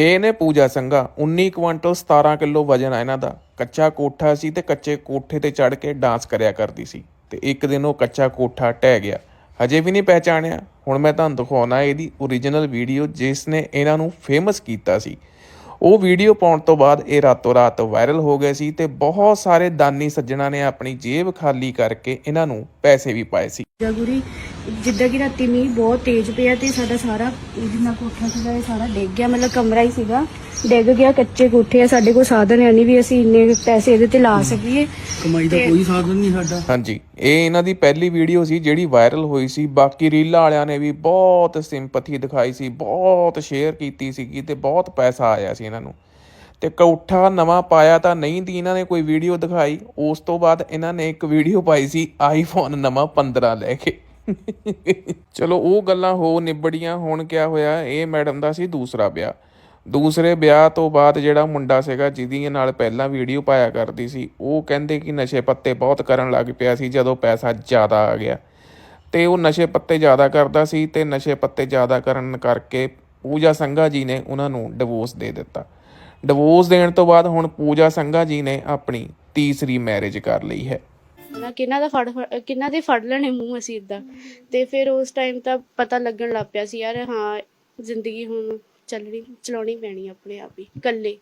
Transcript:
ਇਹ ਨੇ ਪੂਜਾ Sangha 19 quintal 17 kilo ਵਜਨ ਆ ਇਹਨਾਂ ਦਾ। ਕੱਚਾ ਕੋਠਾ ਸੀ ਤੇ ਕੱਚੇ ਕੋਠੇ ਤੇ ਚੜ ਕੇ ਡਾਂਸ ਕਰਿਆ ਕਰਦੀ ਸੀ ਤੇ ਇੱਕ ਦਿਨ ਉਹ ਕੱਚਾ ਕੋਠਾ ਟਹਿ ਗਿਆ। ਹਜੇ ਵੀ ਨਹੀਂ ਪਹਿਚਾਣਿਆ। ਹੁਣ ਮੈਂ ਤੁਹਾਨੂੰ ਦਿਖਾਉਣਾ ਇਹਦੀ ਓਰੀਜਨਲ ਵੀਡੀਓ ਜਿਸ ਨੇ ਇਹਨਾਂ ਨੂੰ ਫੇਮਸ ਕੀਤਾ ਸੀ। ਉਹ ਵੀਡੀਓ ਪਾਉਣ ਤੋਂ ਬਾਅਦ ਇਹ ਰਾਤੋਂ ਰਾਤ ਵਾਇਰਲ ਹੋ ਗਏ ਸੀ ਤੇ ਬਹੁਤ ਸਾਰੇ ਦਾਨੀ ਸੱਜਣਾ ਨੇ ਆਪਣੀ ਜੇਬ ਖਾਲੀ ਕਰਕੇ ਇਹਨਾਂ ਨੂੰ ਪੈਸੇ ਵੀ ਪਾਏ ਸੀ। ਜਗੂਰੀ ਜਿੱਦਾਂ ਕਿ ਰਾਤੀ ਮੀਂਹ ਬਹੁਤ ਤੇਜ਼ ਪਿਆ ਤੇ ਸਾਡਾ ਸਾਰਾ ਜਿੰਨਾ ਕੋਠਾ ਸੀਗਾ ਇਹ ਸਾਰਾ ਡਿੱਗ ਗਿਆ ਮਤਲਬ ਕਮਰਾ ਹੀ ਸੀਗਾ। ਡਿੱਗ ਗਿਆ ਕੱਚੇ ਕੋਠੇ ਆ ਸਾਡੇ ਕੋਲ ਸਾਧਨ ਹੈ ਨਹੀਂ ਵੀ ਅਸੀਂ ਇੰਨੇ ਪੈਸੇ ਇਹਦੇ ਤੇ ਲਾ ਸਕੀਏ। ਕਮਾਈ ਦਾ ਕੋਈ ਸਾਧਨ ਨਹੀਂ ਸਾਡਾ। ਹਾਂਜੀ ਇਹ ਇਹਨਾਂ ਦੀ ਪਹਿਲੀ ਵੀਡੀਓ ਸੀ ਜਿਹੜੀ ਵਾਇਰਲ ਹੋਈ ਸੀ। ਬਾਕੀ ਰੀਲਾਂ ਵਾਲਿਆਂ ਨੇ ਵੀ ਬਹੁਤ ਸਿੰਪਥੀ ਦਿਖਾਈ ਸੀ ਬਹੁਤ ਸ਼ੇਅਰ ਕੀਤੀ ਸੀਗੀ ਤੇ ਬਹੁਤ ਪੈਸਾ ਆਇਆ ਸੀ ਇਹਨਾਂ ਨੂੰ। ਤੇ ਕੋਠਾ ਨਵਾਂ ਪਾਇਆ ਤਾਂ ਨਹੀਂ ਦੀ ਇਹਨਾਂ ਨੇ ਕੋਈ ਵੀਡੀਓ ਦਿਖਾਈ ਉਸ ਤੋਂ ਬਾਅਦ ਇਹਨਾਂ ਨੇ ਇੱਕ ਵੀਡੀਓ ਪਾਈ ਸੀ ਆਈਫੋਨ ਨਵਾਂ 15 ਲੈ ਕੇ। ਚਲੋ, ਉਹ ਗੱਲਾਂ ਹੋ ਨਿਬੜੀਆਂ, ਹੁਣ ਕਿਆ ਹੋਇਆ? ਇਹ ਮੈਡਮ ਦਾ ਸੀ ਦੂਸਰਾ ਵਿਆਹ। ਦੂਸਰੇ ਵਿਆਹ ਤੋਂ ਬਾਅਦ ਜਿਹੜਾ ਮੁੰਡਾ ਸੀਗਾ, ਜਿਹਦੀ ਨਾਲ ਪਹਿਲਾਂ ਵੀਡੀਓ ਪਾਇਆ ਕਰਦੀ ਸੀ, ਉਹ ਕਹਿੰਦੇ ਕਿ ਨਸ਼ੇ ਪੱਤੇ ਬਹੁਤ ਕਰਨ ਲੱਗ ਪਿਆ ਸੀ ਜਦੋਂ ਪੈਸਾ ਜ਼ਿਆਦਾ ਆ ਗਿਆ। ਤੇ ਉਹ ਨਸ਼ੇ ਪੱਤੇ ਜ਼ਿਆਦਾ ਕਰਦਾ ਸੀ ਤੇ ਨਸ਼ੇ ਪੱਤੇ ਜ਼ਿਆਦਾ ਕਰਨ ਕਰਕੇ ਪੂਜਾ ਸੰਘਾ ਜੀ ਨੇ ਉਹਨਾਂ ਨੂੰ ਡਿਵੋਰਸ ਦੇ ਦਿੱਤਾ। ਡਿਵੋਰਸ ਦੇਣ ਤੋਂ ਬਾਅਦ ਹੁਣ ਪੂਜਾ ਸੰਘਾ ਜੀ ਨੇ ਆਪਣੀ ਤੀਸਰੀ ਮੈਰਿਜ ਕਰ ਲਈ ਹੈ। ਨਾ ਕਿਹਨਾਂ ਦਾ ਫੜ, ਫੜ- ਕਿਹਨਾਂ ਦੇ ਫੜ ਲੈਣੇ ਮੂੰਹ ਅਸੀਂ ਇਦਾਂ ਤੇ ਫਿਰ ਉਸ ਟਾਈਮ ਤਾਂ ਪਤਾ ਲੱਗਣ ਲੱਗ ਪਿਆ ਸੀ, ਯਾਰ ਹਾਂ, ਜ਼ਿੰਦਗੀ ਹੁਣ ਚੱਲਣੀ, ਚਲਾਉਣੀ ਪੈਣੀ ਆਪਣੇ ਆਪ ਹੀ, ਇਕੱਲੇ।